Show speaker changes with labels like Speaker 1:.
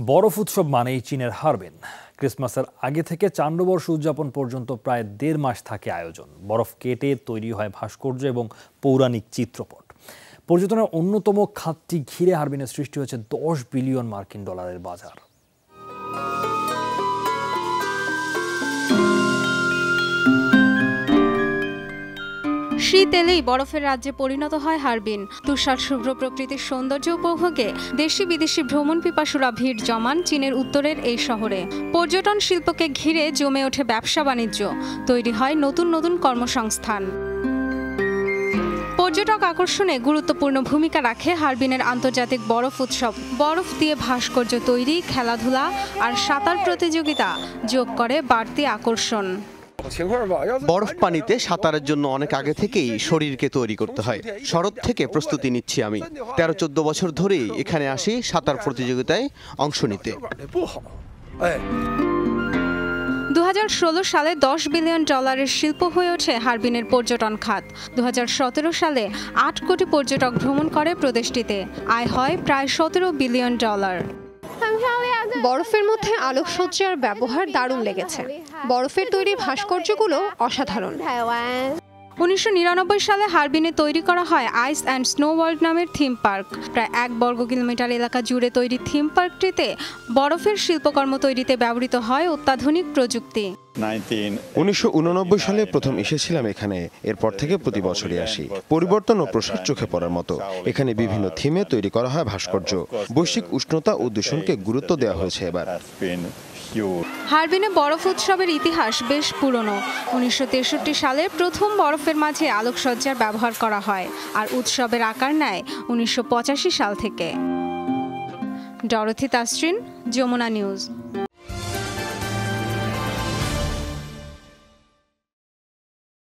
Speaker 1: বরফ উৎসব মানেই চীনের হারবেন। ক্রিসমাসের আগে থেকে চান্ডবর্ষ উদযাপন পর্যন্ত প্রায় দেড় মাস থাকে আয়োজন। বরফ কেটে তৈরি হয় ভাস্কর্য এবং পৌরাণিক চিত্রপট। পর্যটনের অন্যতম খাতটি ঘিরে হারবিনের সৃষ্টি হয়েছে দশ বিলিয়ন মার্কিন ডলারের বাজার।
Speaker 2: শীত এলেই বরফের রাজ্যে পরিণত হয় হারবিন। তুষার শুভ্র প্রকৃতির সৌন্দর্য উপভোগে দেশি বিদেশি ভ্রমণ পিপাসুরা ভিড় জমান চীনের উত্তরের এই শহরে। পর্যটন শিল্পকে ঘিরে জমে ওঠে ব্যবসা বাণিজ্য। তৈরি হয় নতুন নতুন কর্মসংস্থান। পর্যটক আকর্ষণে গুরুত্বপূর্ণ ভূমিকা রাখে হারবিনের আন্তর্জাতিক বরফ উৎসব। বরফ দিয়ে ভাস্কর্য তৈরি, খেলাধুলা আর সাঁতার প্রতিযোগিতা যোগ করে বাড়তি আকর্ষণ।
Speaker 3: বরফ পানিতে সাঁতারের জন্য অনেক আগে থেকেই শরীরকে তৈরি করতে হয়। শরৎ থেকে প্রস্তুতি নিচ্ছি আমি। তেরো চোদ্দ বছর ধরেই এখানে আসি সাঁতার প্রতিযোগিতায় অংশ নিতে।
Speaker 4: দু হাজার
Speaker 2: ষোলো সালে 10 বিলিয়ন ডলারের শিল্প হয়ে ওঠে হারবিনের পর্যটন খাত। দু হাজার সতেরো সালে আট কোটি পর্যটক ভ্রমণ করে প্রদেশটিতে। আয় হয় প্রায় সতেরো বিলিয়ন ডলার।
Speaker 5: বরফের মধ্যে আলোকসজ্জার ব্যবহার দারুণ লেগেছে। বরফের তৈরি ভাস্কর্যগুলো অসাধারণ।
Speaker 2: উনিশশো নিরানব্বই সালে হারবিনে তৈরি করা হয় আইস অ্যান্ড স্নো ওয়ার্ল্ড নামের থিম পার্ক। প্রায় এক বর্গ কিলোমিটার এলাকা জুড়ে তৈরি থিম পার্কটিতে বরফের শিল্পকর্ম তৈরিতে ব্যবহৃত হয় অত্যাধুনিক প্রযুক্তি।
Speaker 6: উনিশশো সালে প্রথম এসেছিলাম এখানে, এরপর থেকে প্রতি বছরই আসি। পরিবর্তন ও প্রসার চোখে পড়ার মতো। এখানে বিভিন্ন থিমে তৈরি করা হয় ভাস্কর্য। বৈশ্বিক উষ্ণতা ও দূষণকে গুরুত্ব দেওয়া হয়েছে এবার।
Speaker 2: হারবিনে বরফ উৎসবের ইতিহাস বেশ পুরনো। উনিশশো তেষট্টি সালে প্রথম বরফের মাঝে আলোকসজ্জার ব্যবহার করা হয়, আর উৎসবের আকার নেয় উনিশশো পঁচাশি সাল থেকে। Dorothy Tasrin, Jamuna news.